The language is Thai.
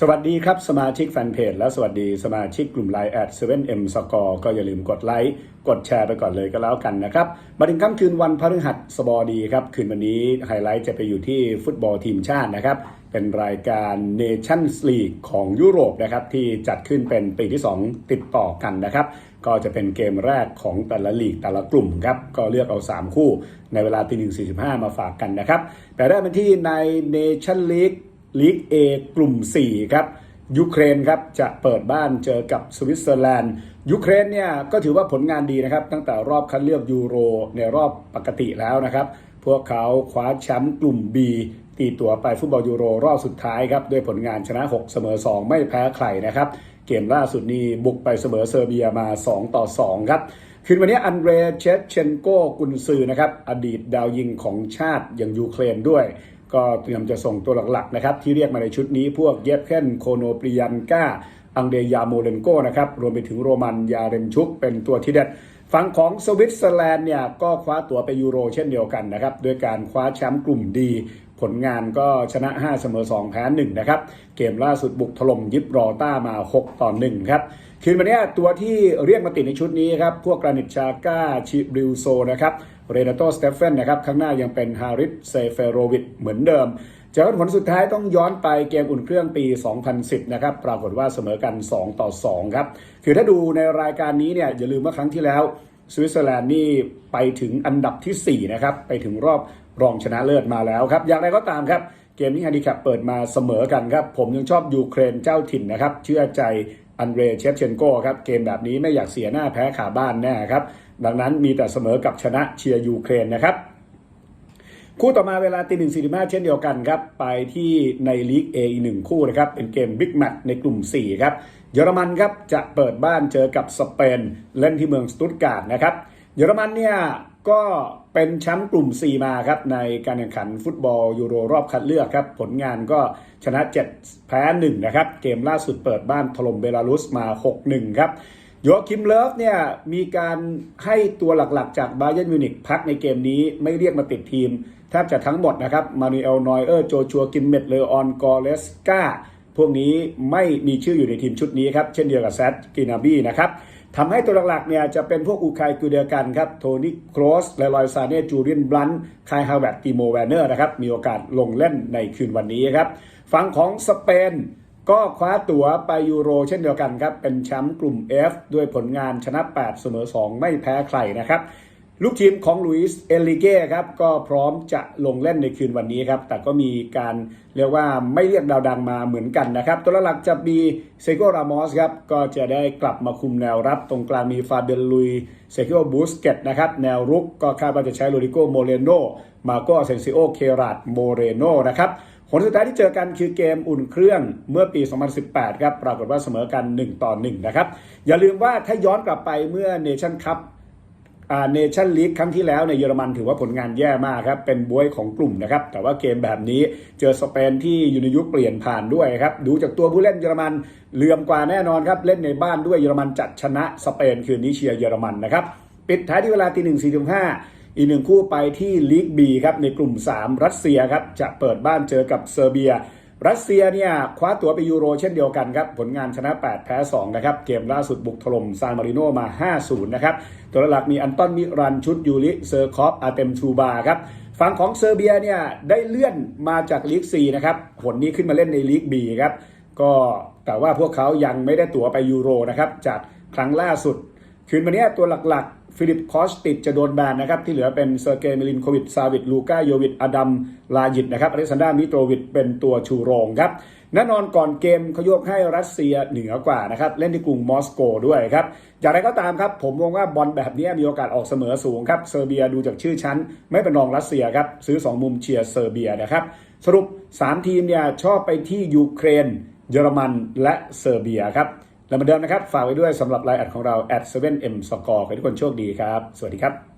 สวัสดีครับ สมาชิกแฟนเพจและสวัสดีสมาชิกกลุ่มไลน์แอด 7M Score ก็อย่าลืมกดไลค์กดแชร์ไปก่อนเลยก็แล้วกันนะครับ มาถึงค่ำคืนวันพฤหัสบดีครับ คืนวันนี้ไฮไลท์จะไปอยู่ที่ฟุตบอลทีมชาตินะครับ เป็นรายการ Nations League ของยุโรปนะครับ ที่จัดขึ้นเป็นปีที่ 2 ติดต่อกันนะครับ ก็จะเป็นเกมแรกของแต่ละลีกแต่ละกลุ่มครับ ก็เลือกเอา 3 คู่ในเวลาตีหนึ่งสี่สิบห้ามาฝากกันนะครับแต่เริ่มกันที่ใน Nation League ลีก A กลุ่ม 4 ครับยูเครนครับจะเปิดบ้านเจอกับสวิตเซอร์แลนด์ยูเครนเนี่ยก็ถือว่าผลงานดีนะครับตั้งแต่รอบคัดเลือกยูโรในรอบปกติแล้วนะครับ พวกเขาคว้าแชมป์กลุ่ม B ตีตัวไปฟุตบอลยูโรรอบสุดท้ายครับด้วยผลงานชนะ 6 เสมอ 2 ไม่แพ้ใครนะครับ เกมล่าสุดนี้บุกไปเสมอเซอร์เบียมา 2 ต่อ 2 ครับคืนวันนี้อันเดรเชฟเชนโกกุนซือนะครับอดีตดาวยิงของชาติอย่างยูเครนด้วย ก็เตรียมจะส่งตัวหลักๆนะครับที่เรียกมาในชุดนี้พวกเยฟเคนโคโนปริยันกาอังเดยาโมเลนโกนะครับรวมไปถึงโรมันยาเรมชุกเป็นตัวที่เด็ดฝั่งของสวิตเซอร์แลนด์เนี่ยก็คว้าตั๋วไปยูโรเช่นเดียวกันนะครับด้วยการคว้าแชมป์กลุ่มดีผลงานก็ชนะ 5 เสมอ 2 แพ้ 1 นะครับ เกมล่าสุดบุกถล่มยิบรอต้ามา 6 ต่อ 1 ครับ คืนวันนี้ตัวที่เรียกมาติดในชุดนี้ครับ พวกกรานิตชาก้า ชิบริวโซนะครับ เรนาโตสเตฟเฟนนะครับข้างหน้ายังเป็นฮาริสเซเฟโรวิชเหมือนเดิมจากผลสุดท้ายต้องย้อนไปเกมอุ่นเครื่องปี 2010 นะครับ ปรากฏว่าเสมอกัน 2 ต่อ 2 ครับ คือถ้าดูในรายการนี้เนี่ย อย่าลืมว่าครั้งที่แล้ว สวิตเซอร์แลนด์นี่ไปถึงอันดับทีสี่ 4 นะครับ ไปถึงรอบรองชนะเลิศมาแล้วครับ อย่างไรก็ตามครับ เกมนี้ฮันดิแคปเปิดมาเสมอกันครับ ผมยังชอบยูเครนเจ้าถิ่นนะครับ เชื่อใจอันเดรเชฟเชนโกครับ เกมแบบนี้ไม่อยากเสียหน้าแพ้ขาบ้านแน่ครับ ดังนั้นมีแต่เสมอกับชนะเชียร์ยูเครนนะครับ คู่ต่อมาเวลาตีหนึ่งสี่ห้าเช่นเดียวกันครับ ไปที่ในลีก A อีกหนึ่งคู่นะครับ เป็นเกมบิ๊กแมตช์ในกลุ่ม 4 ครับเยอรมันครับจะเปิดบ้านเจอกับสเปนเล่นที่เมืองสตุตการ์ดนะครับเยอรมันเนี่ยก็เป็นแชมป์กลุ่ม 4 มาครับในการแข่งขันฟุตบอลยูโรรอบคัดเลือกครับ ผลงานก็ชนะ 7 แพ้ 1 นะครับ เกมล่าสุดเปิดบ้านถล่มเบลารุสมา 6-1 ครับ โยคิมเลิฟเนี่ยมีการให้ตัวหลักๆ จากบาเย r n นมิวนิกพักในเกมนี้ไม่เรียกมาติดทีมแทบจะทั้งหมดนะครับ มานูเอลนอยเออร์โจชัวกิมเมตเลออนกอเลสกาพวกนี้ไม่มีชื่ออยู่ในทีมชุดนี้ครับ เช่นเดียวกับแซดกินาบีนะครับทำให้ตัวหลักๆเนี่ยจะเป็นพวกอูคายกูเดียกันครับ โทนี่โครสและลอยซาเน่จูเรียนบลันคายฮาวเวตติโมแวนเนอร์นะครับ มีโอกาสลงเล่นในคืนวันนี้ครับ ฝั่งของสเปน ก็คว้าตั๋วไปยูโรเช่นเดียวกันครับ เป็นแชมป์กลุ่ม F ด้วยผลงานชนะ 8 เสมอ 2 ไม่แพ้ใครนะครับ ลูกทีมของลุยส์เอลิเก้ครับ ก็พร้อมจะลงเล่นในคืนวันนี้ครับ แต่ก็มีการเรียกว่าไม่เรียกดาวดังมาเหมือนกันนะครับ ตัวหลักจะมีเซโกรามอสครับ ก็จะได้กลับมาคุมแนวรับ ตรงกลางมีฟาเบนลุยเซโกบูสเกตนะครับ แนวรุกก็คาดว่าจะใช้โรดิโกโมเรโนมาโกเซนซิโอเคราดโมเรโนนะครับ ผลสุดท้ายที่เจอกันคือเกมอุ่นเครื่องเมื่อปี 2018 ครับปรากฏว่าเสมอกัน 1 ต่อ 1 นะครับ อย่าลืมว่าถ้าย้อนกลับไปเมื่อเนชั่นคัพเนชั่นลีกครั้งที่แล้วในเยอรมันถือว่าผลงานแย่มากครับ เป็นบวยของกลุ่มนะครับ แต่ว่าเกมแบบนี้เจอสเปนที่อยู่ในยุคเปลี่ยนผ่านด้วยครับ ดูจากตัวผู้เล่นเยอรมันเหลื่อมกว่าแน่นอนครับ เล่นในบ้านด้วยเยอรมันจัดชนะสเปนคืนนี้เชียร์เยอรมันนะครับ ปิดท้ายที่เวลาตีหนึ่งสี่ห้า อีกหนึ่งคู่ไปที่ลีกบีครับในกลุ่ม 3 รัสเซียครับจะเปิดบ้านเจอกับเซอร์เบีย รัสเซียเนี่ยคว้าตั๋วไปยูโรเช่นเดียวกันครับผลงานชนะ 8 แพ้ 2 นะครับ เกมล่าสุดบุกถล่มซานมาริโนมา 5-0 นะครับ ตัวหลักมีอันต้นมิรันชุดยูริเซอร์คอฟอาเตมชูบาครับฝั่งของเซอร์เบียเนี่ยได้เลื่อนมาจากลีก4นะครับผลนี้ขึ้นมาเล่นในลีกบีครับก็แต่ว่าพวกเขายังไม่ได้ตั๋วไปยูโรนะครับจากครั้งล่าสุด คืนวันนี้ตัวหลักๆ ฟิลิปคอสติดจะโดนแบนนะครับ ที่เหลือเป็นเซอร์เกย์มิลินโควิดซาวิดลูก้าโยวิดอดัม ลายิดนะครับอเล็กซานดรามิโตรวิดเป็นตัวชูโรงครับแน่นอนก่อนเกมเขายกให้รัสเซียเหนือกว่านะครับ เล่นที่กรุงมอสโกด้วยครับ อย่างไรก็ตามครับ ผมมองว่าบอลแบบนี้มีโอกาสออกเสมอสูงครับ เซอร์เบียดูจากชื่อชั้น ไม่เป็นรองรัสเซียครับ ซื้อ 2 มุมเชียร์เซอร์เบียนะครับสรุป 3 ทีมเนี่ยชอบไปที่ยูเครน เยอรมันและเซอร์เบียครับ และเหมือนเดิมนะครับ ฝากไว้ด้วยสำหรับไลน์แอดของเรา at 7m score ให้ทุกคนโชคดีครับ สวัสดีครับ